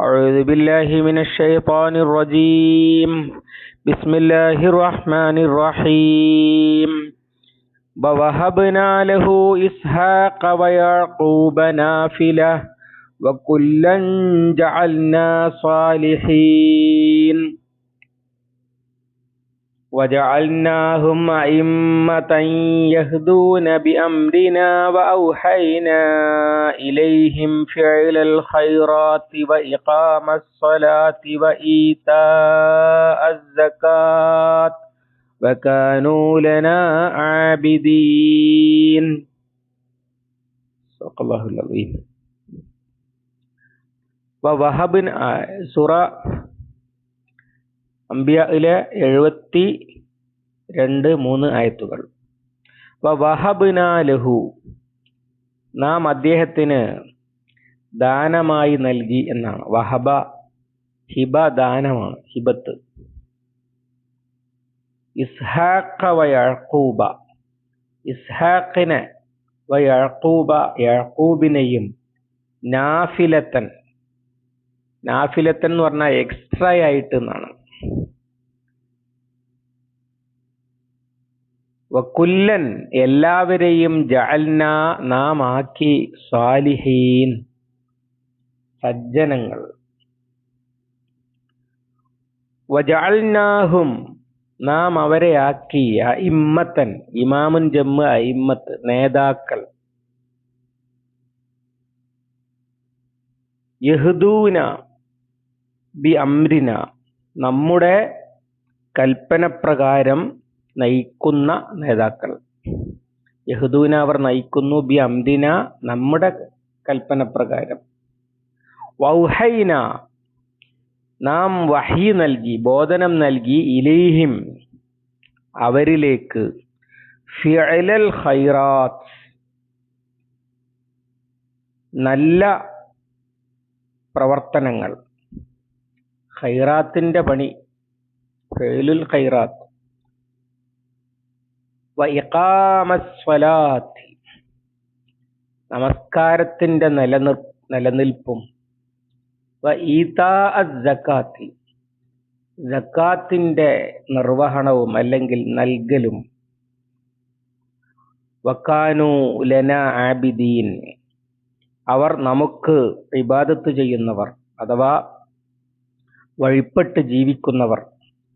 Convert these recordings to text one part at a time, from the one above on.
أعوذ بالله من الشيطان الرجيم بسم الله الرحمن الرحيم ووهبنا له إسحاق ويعقوب نافلة وكلا جعلنا صالحين وجعلناهم أئمة يهدون بأمرنا وأوحينا إليهم فعل الخيرات وإقام الصلاة وإيتاء الزكاة وكانوا لنا عابدين. صدق الله العظيم. ووهبنا سورة അംബിയയിലെ എഴുപത്തി രണ്ട് മൂന്ന് ആയത്തുകൾ. ലഹു നാം അദ്ദേഹത്തിന് ദാനമായി നൽകി എന്നാണ്. വഹബ ഹിബ ദാനമാണ് ഹിബത്ത്. ഇസ്ഹാഖ വയഴക്കൂബ ഇസ്ഹാഖിനെ വയഴക്കൂബ യഴക്കൂബിനെയും നാഫിലത്തൻ നാഫിലത്തൻ എന്ന് പറഞ്ഞാൽ എക്സ്ട്രാ ആയിട്ട് എന്നാണ്. വക്കുല്ലൻ എല്ലാവരെയും ജഅൽന നാം ആക്കി സ്വാലിഹീൻ സജ്ജനങ്ങൾ. വജഅൽനാഹും നാം അവരെ ആക്കി ഇമ്മത്തൻ ഇമാമുൻ ജമ്മ ഇമ്മത്ത് നേതാക്കൾ. യഹ്ദൂന ബി അമ്രിന നമ്മുടെ കൽപ്പനപ്രകാരം നയിക്കുന്ന നേതാക്കൾ. യഹുദൂന അവർ നയിക്കുന്നു ബി അംദിന നമ്മുടെ കൽപ്പനപ്രകാരം. വൗഹൈന നാം വഹി നൽകി ബോധനം നൽകി ഇലീഹിം അവരിലേക്ക് ഫിഅലൽ ഖൈറാത്ത്. നല്ല പ്രവർത്തനങ്ങൾ. ഖൈറാത്തിന്റെ പണി. ഫെയിലുൽ ഖൈറാത്ത്. നമസ്കാരത്തിന്റെ നിലനിർ നിലനിൽപ്പും. സക്കാത്തിന്റെ നിർവഹണവും അല്ലെങ്കിൽ നൽകലും. വക്കാനു ലന ആബിദീൻ. അവർ നമുക്ക് ഇബാദത്ത് ചെയ്യുന്നവർ അഥവാ വഴിപ്പെട്ട് ജീവിക്കുന്നവർ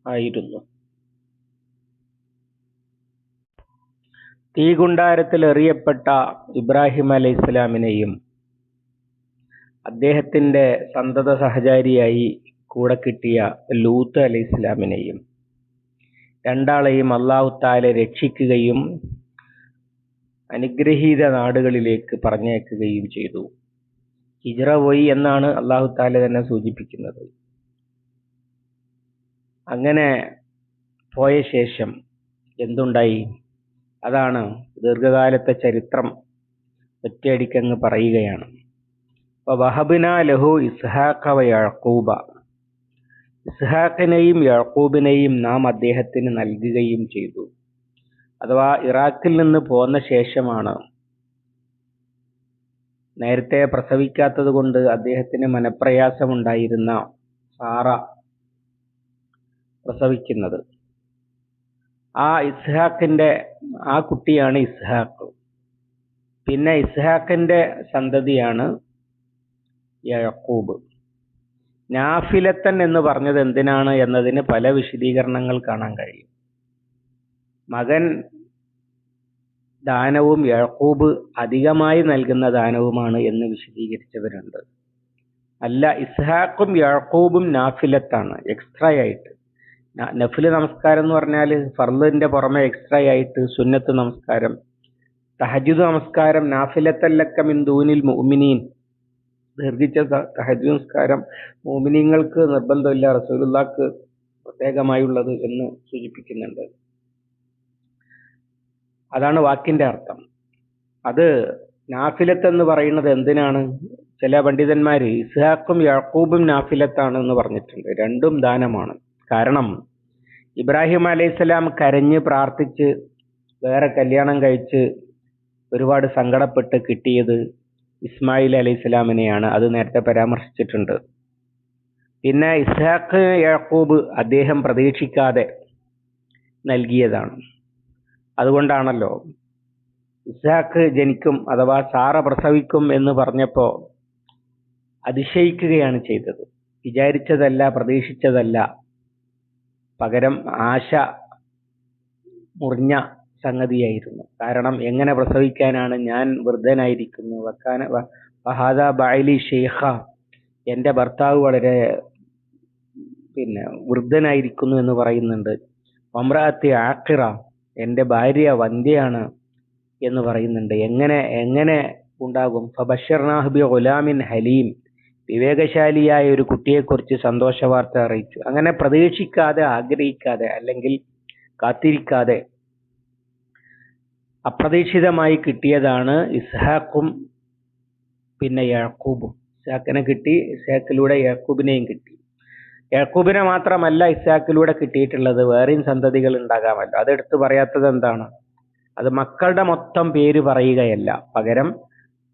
ആയിരുന്നു. തീകുണ്ടാരത്തിൽ എറിയപ്പെട്ട ഇബ്രാഹിം അലൈഹി ഇസ്ലാമിനെയും അദ്ദേഹത്തിന്റെ സന്തത സഹചാരിയായി കൂടെ കിട്ടിയ ലൂത്ത് അലൈഹി ഇസ്ലാമിനെയും രണ്ടാളെയും അള്ളാഹു താലെ രക്ഷിക്കുകയും അനുഗ്രഹീത നാടുകളിലേക്ക് പറഞ്ഞയക്കുകയും ചെയ്തു. ഹിജ്റ പോയി എന്നാണ് അള്ളാഹു താല തന്നെ സൂചിപ്പിക്കുന്നത്. അങ്ങനെ പോയ ശേഷം എന്തുണ്ടായി? അതാണ് ദീർഘകാലത്തെ ചരിത്രം ഒറ്റയടിക്കങ്ങ് പറയുകയാണ്. വഹബിന ലഹു ഇസ്ഹാഖ യഴക്കൂബ ഇസ്ഹാഖിനെയും യഴക്കൂബിനെയും നാം അദ്ദേഹത്തിന് നൽകുകയും ചെയ്തു. അഥവാ ഇറാഖിൽ നിന്ന് പോന്ന ശേഷമാണ് നേരത്തെ പ്രസവിക്കാത്തത് കൊണ്ട് അദ്ദേഹത്തിന് മനപ്രയാസമുണ്ടായിരുന്ന സാറ പ്രസവിക്കുന്നത്. ആ ഇസ്ഹാക്കിന്റെ ആ കുട്ടിയാണ് ഇസ്ഹാക്ക്. പിന്നെ ഇസ്ഹാക്കിന്റെ സന്തതിയാണ് യക്കൂബ് നാഫിലത്തൻ എന്ന് പറഞ്ഞത് എന്തിനാണ് എന്നതിന് പല വിശദീകരണങ്ങൾ കാണാൻ കഴിയും. മകൻ ദാനവും യഴക്കൂബ് അധികമായി നൽകുന്ന ദാനവുമാണ് എന്ന് വിശദീകരിച്ചവരുണ്ട്. അല്ല ഇസ്ഹാഖും യഴക്കൂബും നാഫിലത്താണ് എക്സ്ട്രാ ആയിട്ട്. നഫിൽ നമസ്കാരം എന്ന് പറഞ്ഞാൽ ഫർലിന്റെ പുറമെ എക്സ്ട്രാ ആയിട്ട് സുന്നത്ത് നമസ്കാരം. തഹജുദ് നമസ്കാരം നാഫിലത്തല്ലക്ക മിൻ ദൂനിൽ മുഅ്മിനീൻ. ദീർഘിച്ച തഹജു നമസ്കാരം മോമിനിങ്ങൾക്ക് നിർബന്ധമില്ല റസൂലുള്ളാക്ക് പ്രത്യേകമായുള്ളത് എന്ന് സൂചിപ്പിക്കുന്നുണ്ട്. അതാണ് വാക്കിന്റെ അർത്ഥം. അത് നാഫിലത്ത് എന്ന് പറയുന്നത് എന്തിനാണ്? ചില പണ്ഡിതന്മാർ ഇസ്ഹാക്കും യാക്കൂബും നാഫിലത്താണ് എന്ന് പറഞ്ഞിട്ടുണ്ട്. രണ്ടും ദാനമാണ്. കാരണം ഇബ്രാഹിം അലൈഹിസ്സലാം കരഞ്ഞ് പ്രാർത്ഥിച്ച് വേറെ കല്യാണം കഴിച്ച് ഒരുപാട് സങ്കടപ്പെട്ട് കിട്ടിയത് ഇസ്മായിൽ അലൈഹിസ്സലാമിനെയാണ്. അത് നേരത്തെ പരാമർശിച്ചിട്ടുണ്ട്. പിന്നെ ഇസ്ഹാഖ് യാക്കൂബ് അദ്ദേഹം പ്രതീക്ഷിക്കാതെ നൽകിയതാണ്. അതുകൊണ്ടാണല്ലോ ഇസ്ഹാഖ് ജനിക്കും അഥവാ സാറ പ്രസവിക്കും എന്ന് പറഞ്ഞപ്പോൾ അതിശയിക്കുകയാണ് ചെയ്തത്. വിചാരിച്ചതല്ല പ്രതീക്ഷിച്ചതല്ല. പകരം ആശ മുറിഞ്ഞ സംഗതിയായിരുന്നു. കാരണം എങ്ങനെ പ്രസവിക്കാനാണ് ഞാൻ വൃദ്ധനായിരിക്കുന്നു. വക്കാന വഹാദ ബായിലി ഷെയ്ഖ എന്റെ ഭർത്താവ് വളരെ പിന്നെ വൃദ്ധനായിരിക്കുന്നു എന്ന് പറയുന്നുണ്ട്. വമ്രാത്തി ആക്കിറ എന്റെ ഭാര്യ വന്ധ്യയാണ് എന്ന് പറയുന്നുണ്ട്. എങ്ങനെ എങ്ങനെ ഉണ്ടാകും? ഫബഷർനാഹ് ബി ഗുലാമിൻ ഹലീം. വിവേകശാലിയായ ഒരു കുട്ടിയെക്കുറിച്ച് സന്തോഷ വാർത്ത അറിയിച്ചു. അങ്ങനെ പ്രതീക്ഷിക്കാതെ ആഗ്രഹിക്കാതെ അല്ലെങ്കിൽ കാത്തിരിക്കാതെ അപ്രതീക്ഷിതമായി കിട്ടിയതാണ് ഇസ്ഹാക്കും പിന്നെ യാക്കൂബും. ഇസ്ഹാക്കിനെ കിട്ടി ഇസ്ഹാക്കിലൂടെ യാക്കൂബിനെയും കിട്ടി. യാക്കൂബിനെ മാത്രമല്ല ഇസ്ഹാക്കിലൂടെ കിട്ടിയിട്ടുള്ളത്. വേറെയും സന്തതികൾ ഉണ്ടാകാമല്ലോ. അത് എടുത്തു പറയാത്തത് എന്താണ് അത് മക്കളുടെ മൊത്തം പേര് പറയുകയല്ല. പകരം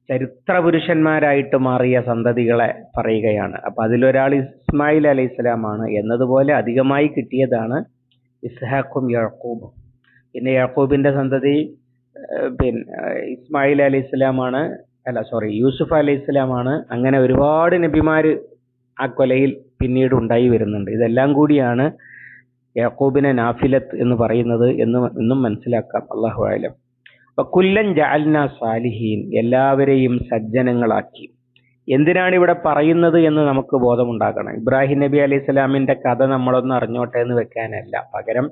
ചരിത്ര പുരുഷന്മാരായിട്ട് മാറിയ സന്തതികളെ പറയുകയാണ്. അപ്പൊ അതിലൊരാൾ ഇസ്മായിൽ അലൈഹി സ്വലാമാണ് എന്നതുപോലെ അധികമായി കിട്ടിയതാണ് ഇസ്ഹാഖും യാക്കൂബും പിന്നെ യാക്കൂബിന്റെ സന്തതി പിന്നെ ഇസ്മായിൽ അലൈഹി സ്വലാമാണ് അല്ല സോറി യൂസുഫ് അലൈഹി സ്വലാമാണ് അങ്ങനെ ഒരുപാട് നബിമാര് ആ കൊലയിൽ പിന്നീട് ഉണ്ടായി വരുന്നുണ്ട്. ഇതെല്ലാം കൂടിയാണ് യാക്കൂബിനെ നാഫിലത്ത് എന്ന് പറയുന്നത് എന്ന് എന്നും മനസ്സിലാക്കാം. അള്ളാഹു ആലം. കുല്ലൻ ജഅൽന സാലിഹീൻ എല്ലാവരെയും സജ്ജനങ്ങളാക്കി. എന്തിനാണ് ഇവിടെ പറയുന്നത് എന്ന് നമുക്ക് ബോധമുണ്ടാക്കണം ഇബ്രാഹിം നബി അലൈഹി സ്വലാമിന്റെ കഥ നമ്മളൊന്ന് അറിഞ്ഞോട്ടെ എന്ന് വെക്കാനല്ല. പകരം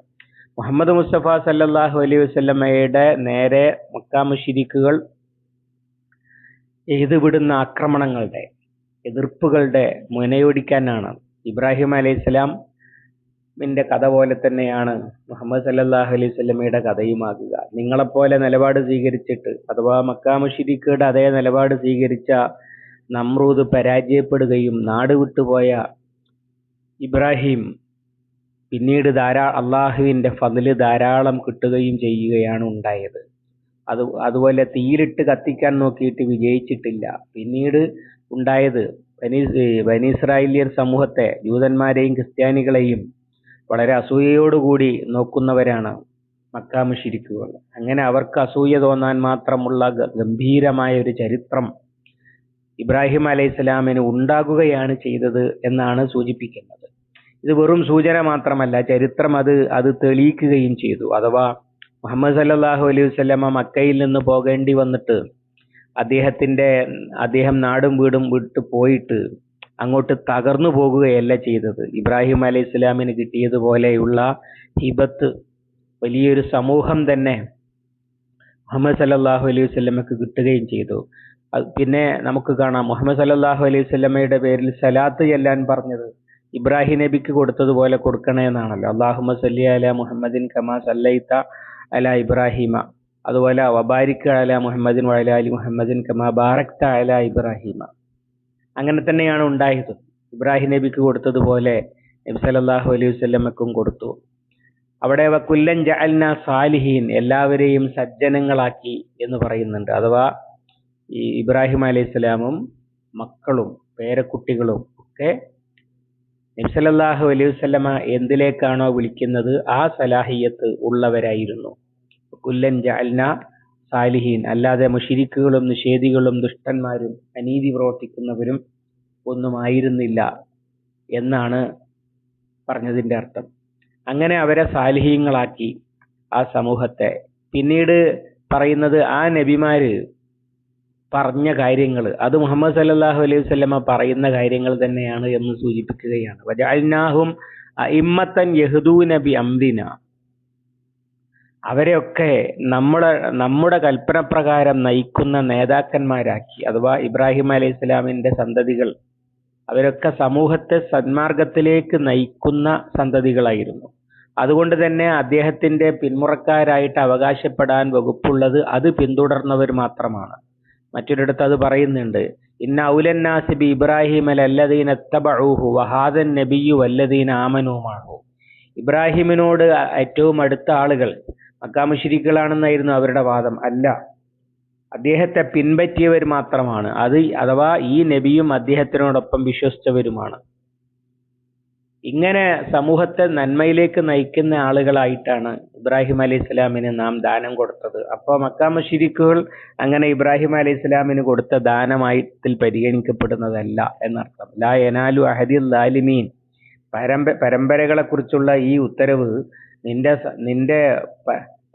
മുഹമ്മദ് മുസ്തഫ സല്ലാഹു അലൈഹി വസ്ലമയുടെ നേരെ മുക്കാമുഷിരിക്കുകൾ എഴുതുവിടുന്ന ആക്രമണങ്ങളുടെ എതിർപ്പുകളുടെ മുനയൊടിക്കാനാണ് ഇബ്രാഹിം അലൈഹി സ്വലാമിന്റെ കഥ പോലെ തന്നെയാണ് മുഹമ്മദ് സല്ലല്ലാഹു അലൈഹി വസല്ലമയുടെ കഥയുമാകുക. നിങ്ങളെപ്പോലെ നിലപാട് സ്വീകരിച്ചിട്ട് അഥവാ മക്കാ മുശ്രിക്കുകളുടെ അതേ നിലപാട് സ്വീകരിച്ച നമ്രൂദ് പരാജയപ്പെടുകയും നാട് വിട്ടുപോയ ഇബ്രാഹിം പിന്നീട് ധാരാ അള്ളാഹുവിന്റെ ഫതിൽ ധാരാളം കിട്ടുകയും ചെയ്യുകയാണ് ഉണ്ടായത്. അത് അതുപോലെ തീരിട്ട് കത്തിക്കാൻ നോക്കിയിട്ട് വിജയിച്ചിട്ടില്ല. പിന്നീട് ഉണ്ടായത് ബനി ബനി ഇസ്രായേലിയൻ സമൂഹത്തെ ജൂതന്മാരെയും ക്രിസ്ത്യാനികളെയും വളരെ അസൂയയോടുകൂടി നോക്കുന്നവരാണ് മക്കാ മുശ്രിക്കുകൾ അങ്ങനെ അവർക്ക് അസൂയ തോന്നാൻ മാത്രമുള്ള ഗംഭീരമായ ഒരു ചരിത്രം ഇബ്രാഹിം അലൈഹി സ്വലാമിന് ഉണ്ടാകുകയാണ് ചെയ്തത് എന്നാണ് സൂചിപ്പിക്കുന്നത്. ഇത് വെറും സൂചന മാത്രമല്ല ചരിത്രം അത് അത് തെളിയിക്കുകയും ചെയ്തു. അഥവാ മുഹമ്മദ് സല്ലല്ലാഹു അലൈഹി വസല്ലമ മക്കയിൽ നിന്ന് പോകേണ്ടി വന്നിട്ട് അദ്ദേഹത്തിന്റെ അദ്ദേഹം നാടും വീടും വിട്ട് പോയിട്ട് അങ്ങോട്ട് തകർന്നു പോകുകയല്ല ചെയ്തത്. ഇബ്രാഹിം അലൈഹി ഇസ്ലാമിന് കിട്ടിയതുപോലെയുള്ള ഹിബത്ത് വലിയൊരു സമൂഹം തന്നെ മുഹമ്മദ് സല്ലല്ലാഹു അലൈഹി വസല്ലമക്ക് കിട്ടുകയും ചെയ്തു. പിന്നെ നമുക്ക് കാണാം മുഹമ്മദ് സല്ലല്ലാഹു അലൈഹി വസല്ലമയുടെ പേരിൽ സലാത്ത് ചെല്ലാൻ പറഞ്ഞത് ഇബ്രാഹിം നബിക്ക് കൊടുത്തതുപോലെ കൊടുക്കണേ എന്നാണല്ലോ. അള്ളാഹുമ സല്ലി അല മുഹമ്മദിൻ കമാ സല്ലൈത്ത അല ഇബ്രാഹിമ. അതുപോലെ വബാരിക്ക അല മുഹമ്മദിൻ വഅല അലി മുഹമ്മദിൻ കമാ ബാറക്ത അല ഇബ്രാഹിമ. അങ്ങനെ തന്നെയാണ് ഉണ്ടായത്. ഇബ്രാഹിം നബിക്ക് കൊടുത്തതുപോലെ നബി സല്ലല്ലാഹു അലൈഹി വസല്ലമക്കും കൊടുത്തു. അവിടെ വക്കുല്ലൻ ജഅൽന സാലിഹീൻ എല്ലാവരെയും സജ്ജനങ്ങളാക്കി എന്ന് പറയുന്നുണ്ട്. അഥവാ ഈ ഇബ്രാഹിം അലൈഹി സ്വലാമും മക്കളും പേരക്കുട്ടികളും ഒക്കെ നബി സല്ലല്ലാഹു അലൈഹി വസല്ലമ എന്തിലേക്കാണോ വിളിക്കുന്നത് ആ സലാഹിയത്ത് ഉള്ളവരായിരുന്നു. കുല്ലൻ ജഅൽന സാലിഹീൻ. അല്ലാതെ മുഷിരിക്കുകളും നിഷേധികളും ദുഷ്ടന്മാരും അനീതി പ്രവർത്തിക്കുന്നവരും ഒന്നും ആയിരുന്നില്ല എന്നാണ് പറഞ്ഞതിന്റെ അർത്ഥം. അങ്ങനെ അവരെ സാലിഹീങ്ങളാക്കി ആ സമൂഹത്തെ. പിന്നീട് പറയുന്നത് ആ നബിമാര് പറഞ്ഞ കാര്യങ്ങൾ അത് മുഹമ്മദ് സല്ലല്ലാഹു അലൈഹി വസല്ലമ പറയുന്ന കാര്യങ്ങൾ തന്നെയാണ് എന്ന് സൂചിപ്പിക്കുകയാണ്. വജഅൽനാഹും അഇമ്മത്തൻ യഹ്ദൂന ബി അംദിന അവരെയൊക്കെ നമ്മുടെ നമ്മുടെ കൽപ്പന പ്രകാരം നയിക്കുന്ന നേതാക്കന്മാരാക്കി. അഥവാ ഇബ്രാഹിം അലൈഹി ഇസ്ലാമിന്റെ സന്തതികൾ. അവരൊക്കെ സമൂഹത്തെ സന്മാർഗത്തിലേക്ക് നയിക്കുന്ന സന്തതികളായിരുന്നു. അതുകൊണ്ട് തന്നെ അദ്ദേഹത്തിന്റെ പിന്മുറക്കാരായിട്ട് അവകാശപ്പെടാൻ വകുപ്പുള്ളത് അത് പിന്തുടർന്നവർ മാത്രമാണ്. മറ്റൊരിടത്ത് അത് പറയുന്നുണ്ട് ഇന്ന ഔലന്നാസി ബി ഇബ്രാഹിം അല്ലദീന എത്തബഊഹു വഹാദൻ നബിയു അല്ലദീൻ ആമനുമാഹു ഇബ്രാഹിമിനോട് ഏറ്റവും അടുത്ത ആളുകൾ മക്കാമുഷിരിക്കളാണെന്നായിരുന്നു അവരുടെ വാദം. അല്ല. അദ്ദേഹത്തെ പിൻപറ്റിയവർ മാത്രമാണ്. അത് അഥവാ ഈ നബിയും അദ്ദേഹത്തിനോടൊപ്പം വിശ്വസിച്ചവരുമാണ്. ഇങ്ങനെ സമൂഹത്തെ നന്മയിലേക്ക് നയിക്കുന്ന ആളുകളായിട്ടാണ് ഇബ്രാഹിം അലൈഹി സ്വലാമിന് നാം ദാനം കൊടുത്തത്. അപ്പോൾ മക്ക മുശ്രിക്കുകൾ അങ്ങനെ ഇബ്രാഹിം അലൈഹി സ്വലാമിന് കൊടുത്ത ദാനമായിട്ടിൽ പരിഗണിക്കപ്പെടുന്നതല്ല എന്നർത്ഥം. ലാ എനാലു അഹദി ലാലിമീൻ പരമ്പ പരമ്പരകളെ കുറിച്ചുള്ള ഈ ഉത്തരവ് നിന്റെ നിന്റെ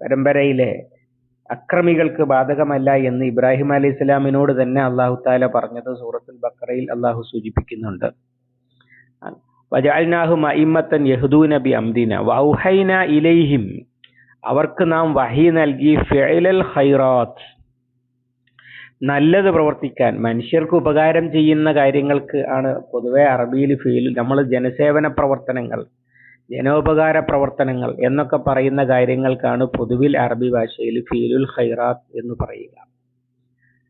പരമ്പരയിലെ അക്രമികൾക്ക് ബാധകമല്ല എന്ന് ഇബ്രാഹിം അലൈഹി ഇസ്ലാമിനോട് തന്നെ അള്ളാഹു താല പറഞ്ഞത് സൂറത്തുൽ ബക്കറയിൽ അള്ളാഹു സൂചിപ്പിക്കുന്നുണ്ട്. ഇലൈഹിം അവർക്ക് നാം വഹി നൽകി ഫിഅലൽ നല്ലത് പ്രവർത്തിക്കാൻ മനുഷ്യർക്ക് ഉപകാരം ചെയ്യുന്ന കാര്യങ്ങൾക്ക് ആണ് പൊതുവെ അറബിയിൽ ഫീൽ നമ്മൾ ജനസേവന പ്രവർത്തനങ്ങൾ ജനോപകാര പ്രവർത്തനങ്ങൾ എന്നൊക്കെ പറയുന്ന കാര്യങ്ങൾക്കാണ് പൊതുവിൽ അറബി ഭാഷയിൽ ഫീലുൽ ഖൈറാത്ത് എന്ന് പറയുക.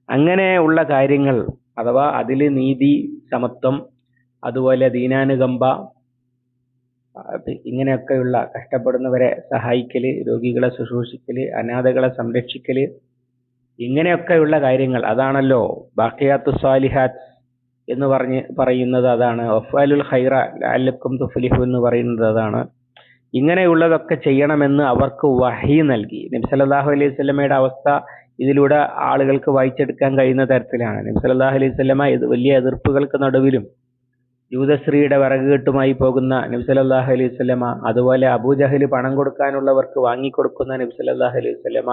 അങ്ങനെ ഉള്ള കാര്യങ്ങൾ അഥവാ അതിൽ നീതി സമത്വം അതുപോലെ ദീനാനുകമ്പ ഇങ്ങനെയൊക്കെയുള്ള കഷ്ടപ്പെടുന്നവരെ സഹായിക്കൽ രോഗികളെ ശുശ്രൂഷിക്കൽ അനാഥകളെ സംരക്ഷിക്കൽ ഇങ്ങനെയൊക്കെയുള്ള കാര്യങ്ങൾ. അതാണല്ലോ ബാക്കിയാത്തു സ്വാലിഹാത്ത് എന്ന് പറഞ്ഞ് പറയുന്നത് അതാണ്. ഒഫാലുൽ ഖൈറ ലാലക്കും തുഫ്ലിഹു എന്ന് പറയുന്നത് അതാണ്. ഇങ്ങനെയുള്ളതൊക്കെ ചെയ്യണമെന്ന് അവർക്ക് വഹി നൽകി. നിംസലാഹു അലൈഹി സ്വലമയുടെ അവസ്ഥ ഇതിലൂടെ ആളുകൾക്ക് വായിച്ചെടുക്കാൻ കഴിയുന്ന തരത്തിലാണ്. നിംസലാഹു അലൈഹി സ്വലമ വലിയ എതിർപ്പുകൾക്ക് നടുവിലും ജൂതശ്രീയുടെ വിറകുകെട്ടുമായി പോകുന്ന നബി അലൈഹി സ്വലമ അതുപോലെ അബൂജഹൽ പണം കൊടുക്കാനുള്ളവർക്ക് വാങ്ങിക്കൊടുക്കുന്ന നബി സല്ലല്ലാഹു അലൈഹി വസല്ലമ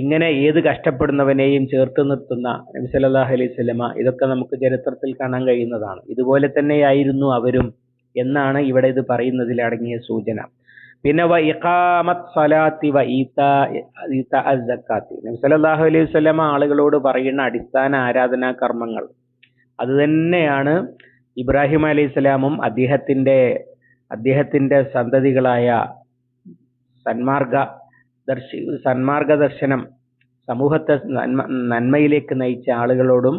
ഇങ്ങനെ ഏത് കഷ്ടപ്പെടുന്നവനെയും ചേർത്ത് നിർത്തുന്ന നബി സല്ലല്ലാഹു അലൈഹി വസല്ലമ ഇതൊക്കെ നമുക്ക് ചരിത്രത്തിൽ കാണാൻ കഴിയുന്നതാണ്. ഇതുപോലെ തന്നെയായിരുന്നു അവരും എന്നാണ് ഇവിടെ ഇത് പറയുന്നതിൽ അടങ്ങിയ സൂചന. പിന്നെ വ ഇഖാമത്ത് സ്വലാത്തി വ ഈത്താ സക്കാത്തി. നബി സല്ലല്ലാഹു അലൈഹി വസല്ലമ ആളുകളോട് പറയുന്ന അടിസ്ഥാന ആരാധനാ കർമ്മങ്ങൾ. അത് തന്നെയാണ് ഇബ്രാഹിം അലൈഹി സ്വലാമും അദ്ദേഹത്തിന്റെ അദ്ദേഹത്തിന്റെ സന്തതികളായ സന്മാർഗ ദർശി സന്മാർഗ ദർശനം സമൂഹത്തെ നന്മ നന്മയിലേക്ക് നയിച്ച ആളുകളോടും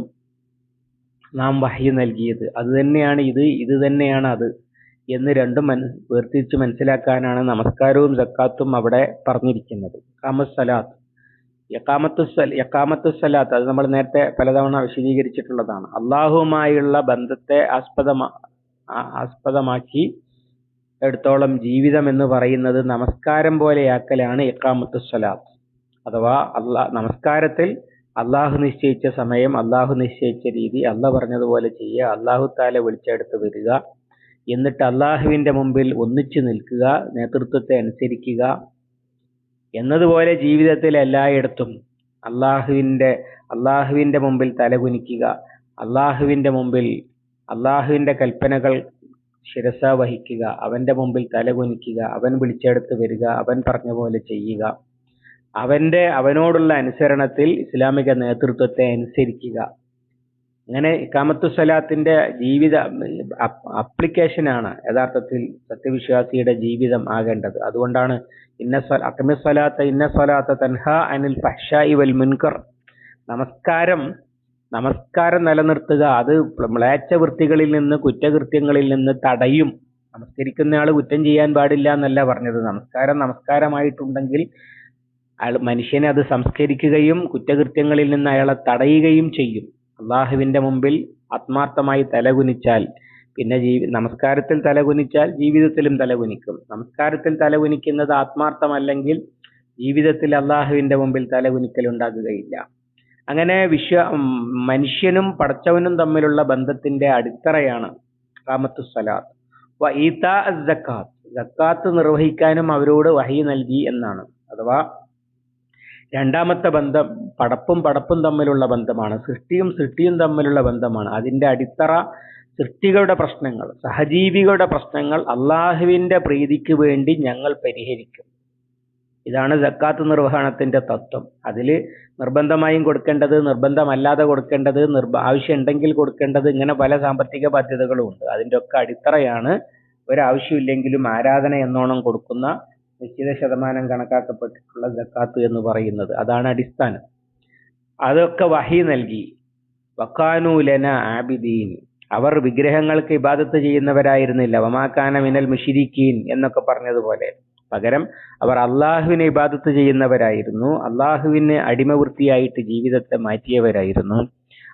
നാം വഹി നൽകിയത്. അത് തന്നെയാണ് ഇത് ഇത് തന്നെയാണ് അത് എന്ന് രണ്ടും മന വേർതിരിച്ച് മനസ്സിലാക്കാനാണ് നമസ്കാരവും സക്കാത്തും അവിടെ പറഞ്ഞിരിക്കുന്നത്. കാമസ്സലാത്ത് യക്കാമത്തു സലാത്ത് അത് നമ്മൾ നേരത്തെ പലതവണ വിശദീകരിച്ചിട്ടുള്ളതാണ്. അള്ളാഹുവുമായുള്ള ബന്ധത്തെ ആസ്പദമാ ആസ്പദമാക്കി എടുത്തോളം ജീവിതം എന്ന് പറയുന്നത് നമസ്കാരം പോലെയാക്കലാണ് ഇക്കാമത്ത് സ്വലാത്ത്. അഥവാ അള്ളാ നമസ്കാരത്തിൽ അള്ളാഹു നിശ്ചയിച്ച സമയം അള്ളാഹു നിശ്ചയിച്ച രീതി അള്ളാഹ് പറഞ്ഞതുപോലെ ചെയ്യുക അള്ളാഹു താലെ വിളിച്ചെടുത്ത് വരിക എന്നിട്ട് അള്ളാഹുവിന്റെ മുമ്പിൽ ഒന്നിച്ചു നിൽക്കുക നേതൃത്വത്തെ അനുസരിക്കുക എന്നതുപോലെ ജീവിതത്തിൽ എല്ലായിടത്തും അള്ളാഹുവിന്റെ അള്ളാഹുവിന്റെ മുമ്പിൽ തലകുനിക്കുക അള്ളാഹുവിന്റെ മുമ്പിൽ അള്ളാഹുവിന്റെ കൽപ്പനകൾ ശിരസ വഹിക്കുക അവന്റെ മുമ്പിൽ തലകുനിക്കുക അവൻ വിളിച്ചെടുത്ത് വരിക അവൻ പറഞ്ഞ പോലെ ചെയ്യുക. അവന്റെ അവനോടുള്ള അനുസരണത്തിൽ ഇസ്ലാമിക നേതൃത്വത്തെ അനുസരിക്കുക. അങ്ങനെ ഇക്കാമത്തു സ്വലാത്തിന്റെ ജീവിത അപ്ലിക്കേഷനാണ് യഥാർത്ഥത്തിൽ സത്യവിശ്വാസിയുടെ ജീവിതം ആകേണ്ടത്. അതുകൊണ്ടാണ് ഇന്ന അക്മി സ്വലാത്ത ഇന്ന സ്വലാത്ത തൻഹ അനിൽ ഫഹ്ഷായി വൽ മുൻകർ. നമസ്കാരം നമസ്കാരം നിലനിർത്തുക. അത് മ്ലേച്ച വൃത്തികളിൽ നിന്ന് കുറ്റകൃത്യങ്ങളിൽ നിന്ന് തടയും. നമസ്കരിക്കുന്ന ആൾ കുറ്റം ചെയ്യാൻ പാടില്ല എന്നല്ല പറഞ്ഞത്. നമസ്കാരം നമസ്കാരമായിട്ടുണ്ടെങ്കിൽ അയാൾ മനുഷ്യനെ അത് സംസ്കരിക്കുകയും കുറ്റകൃത്യങ്ങളിൽ നിന്ന് അയാളെ തടയുകയും ചെയ്യും. അള്ളാഹുവിന്റെ മുമ്പിൽ ആത്മാർത്ഥമായി തലകുനിച്ചാൽ പിന്നെ ജീവി നമസ്കാരത്തിൽ തലകുനിച്ചാൽ ജീവിതത്തിലും തലകുനിക്കും. നമസ്കാരത്തിൽ തലകുനിക്കുന്നത് ആത്മാർത്ഥമല്ലെങ്കിൽ ജീവിതത്തിൽ അള്ളാഹുവിന്റെ മുമ്പിൽ തലകുനിക്കൽ ഉണ്ടാകുകയില്ല. അങ്ങനെ വിശ്വ മനുഷ്യനും പടച്ചവനും തമ്മിലുള്ള ബന്ധത്തിന്റെ അടിത്തറയാണ് ഇഖാമത്തു സലാത്ത് സക്കാത്ത് സക്കാത്ത് നിർവഹിക്കാനും അവരോട് വഹി നൽകി എന്നാണ്. അഥവാ രണ്ടാമത്തെ ബന്ധം പടപ്പും പടപ്പും തമ്മിലുള്ള ബന്ധമാണ്. സൃഷ്ടിയും സൃഷ്ടിയും തമ്മിലുള്ള ബന്ധമാണ്. അതിന്റെ അടിത്തറ സൃഷ്ടികളുടെ പ്രശ്നങ്ങൾ സഹജീവികളുടെ പ്രശ്നങ്ങൾ അള്ളാഹുവിന്റെ പ്രീതിക്ക് വേണ്ടി ഞങ്ങൾ പരിഹരിക്കും. ഇതാണ് ജക്കാത്ത് നിർവഹണത്തിന്റെ തത്വം. അതിൽ നിർബന്ധമായും കൊടുക്കേണ്ടത് നിർബന്ധമല്ലാതെ കൊടുക്കേണ്ടത് നിർബ ആവശ്യമുണ്ടെങ്കിൽ കൊടുക്കേണ്ടത് ഇങ്ങനെ പല സാമ്പത്തിക ബാധ്യതകളും ഉണ്ട്. അതിന്റെ ഒക്കെ അടിത്തറയാണ് ഒരാവശ്യമില്ലെങ്കിലും ആരാധന എന്നോണം കൊടുക്കുന്ന നിശ്ചിത ശതമാനം കണക്കാക്കപ്പെട്ടിട്ടുള്ള ജക്കാത്ത് എന്ന് പറയുന്നത്. അതാണ് അടിസ്ഥാനം. അതൊക്കെ വഹി നൽകി. വക്കാനൂലന ആബിദീൻ. അവർ വിഗ്രഹങ്ങൾക്ക് ഇബാദത്ത് ചെയ്യുന്നവരായിരുന്നില്ല. വമാക്കാന മിനൽ മുഷിരിക്കീൻ എന്നൊക്കെ പറഞ്ഞതുപോലെ. പകരം അവർ അള്ളാഹുവിനെ ഇബാദത്ത് ചെയ്യുന്നവരായിരുന്നു. അള്ളാഹുവിന് അടിമവൃത്തിയായിട്ട് ജീവിതത്തെ മാറ്റിയവരായിരുന്നു.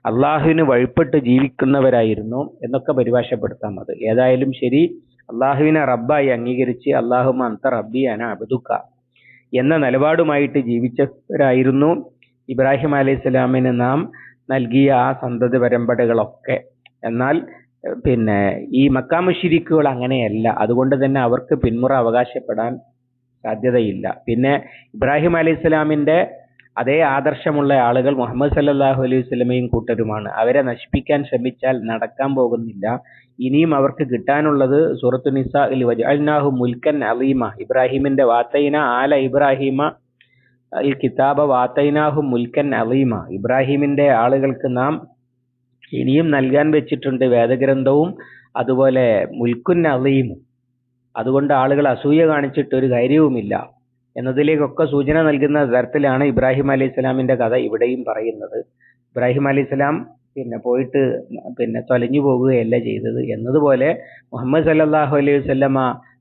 അള്ളാഹുവിന് വഴിപ്പെട്ട് ജീവിക്കുന്നവരായിരുന്നു എന്നൊക്കെ പരിഭാഷപ്പെടുത്താം അത്. ഏതായാലും ശരി അള്ളാഹുവിനെ റബ്ബായി അംഗീകരിച്ച് അള്ളാഹു അന്ത റബ്ബി അന അബദുക്ക എന്ന നിലപാടുമായിട്ട് ജീവിച്ചവരായിരുന്നു ഇബ്രാഹിം അലൈഹി സ്വലാമിന് നാം നൽകിയ ആ സന്തതി പരമ്പരകളൊക്കെ എന്നാൽ പിന്നെ ഈ മക്കാമുഷിരിക്കുകൾ അങ്ങനെയല്ല. അതുകൊണ്ട് തന്നെ അവർക്ക് പിന്മുറ അവകാശപ്പെടാൻ സാധ്യതയില്ല. പിന്നെ ഇബ്രാഹിം അലൈഹി സ്വലാമിന്റെ അതേ ആദർശമുള്ള ആളുകൾ മുഹമ്മദ് സല്ലാഹു അലൈഹി സ്വലമയും കൂട്ടരുമാണ്. അവരെ നശിപ്പിക്കാൻ ശ്രമിച്ചാൽ നടക്കാൻ പോകുന്നില്ല. ഇനിയും അവർക്ക് കിട്ടാനുള്ളത് സൂറത്തു നിസാഹു വജഅൽനാഹു മുൽക്കൻ അലീമ. ഇബ്രാഹിമിന്റെ വാത്തൈന ആല ഇബ്രാഹിമ ഈ കിതാബ വാത്തൈനാഹു മുൽക്കൻ അലീമ. ഇബ്രാഹിമിന്റെ ആളുകൾക്ക് നാം ഇനിയും നൽകാൻ വെച്ചിട്ടുണ്ട് വേദഗ്രന്ഥവും അതുപോലെ മുൽക്കുൻ അലീമും അതുകൊണ്ട് ആളുകൾ അസൂയ കാണിച്ചിട്ട് ഒരു കാര്യവുമില്ല എന്നതിലേക്കൊക്കെ സൂചന നൽകുന്ന തരത്തിലാണ് ഇബ്രാഹിം അലൈഹി സ്വലാമിന്റെ കഥ ഇവിടെയും പറയുന്നത്. ഇബ്രാഹിം അലൈഹി സ്വലാം പിന്നെ പോയിട്ട് പിന്നെ തൊലഞ്ഞു പോകുകയല്ല ചെയ്തത്. എന്നതുപോലെ മുഹമ്മദ് സല്ലാഹു അലൈഹി വസല്ലമ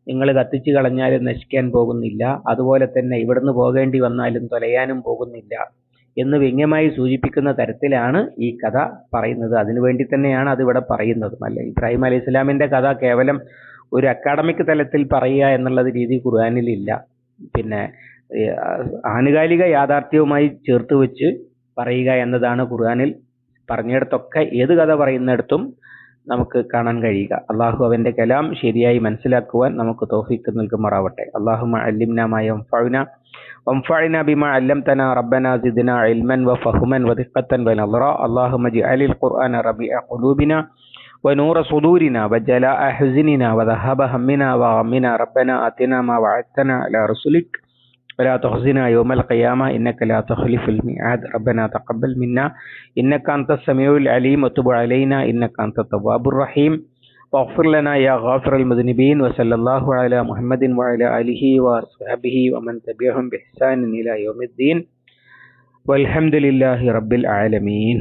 നിങ്ങൾ കത്തിച്ചു കളഞ്ഞാലും നശിക്കാൻ പോകുന്നില്ല. അതുപോലെ തന്നെ ഇവിടുന്ന് പോകേണ്ടി വന്നാലും തൊലയാനും പോകുന്നില്ല. എന്ന് വ്യംഗ്യമായി സൂചിപ്പിക്കുന്ന തരത്തിലാണ് ഈ കഥ പറയുന്നത്. അതിനുവേണ്ടി തന്നെയാണ് അതിവിടെ പറയുന്നത്. അല്ല? ഇബ്രാഹിം അലൈഹി ഇസ്ലാമിന്റെ കഥ കേവലം ഒരു അക്കാഡമിക് തലത്തിൽ പറയുക എന്നുള്ള രീതി ഖുർആാനിലില്ല പിന്നെ ആനുകാലിക യാഥാർത്ഥ്യവുമായി ചേർത്ത് വെച്ച് പറയുക എന്നതാണ് ഖുർആാനിൽ പറഞ്ഞിടത്തൊക്കെ ഏത് കഥ പറയുന്നിടത്തും നമുക്ക് കാണാൻ കഴിയുക. അള്ളാഹു അവന്റെ കലാം ശരിയായി മനസ്സിലാക്കുവാൻ നമുക്ക് തോഫിക്ക് നൽകുമാറാവട്ടെ. അള്ളാഹു അല്ലിംനാമായ وانفعنا بما علمتنا ربنا زدنا علما وفهما ودقة ونظرا اللهم اجعل القرآن ربيع قلوبنا ونور صدورنا وجلاء حزننا وذهب همنا وغمنا. ربنا آتنا ما وعدتنا على رسلك. ولا تخزنا يوم القيامة. إنك لا تخلف الميعاد. ربنا تقبل منا. إنك أنت السميع العليم. وتب علينا. إنك أنت التواب الرحيم. واغفر لنا يا غافر المذنبين وصلى الله على محمد وعلى آله وصحبه ومن تبعهم بإحسان إلى يوم الدين. والحمد لله رب العالمين.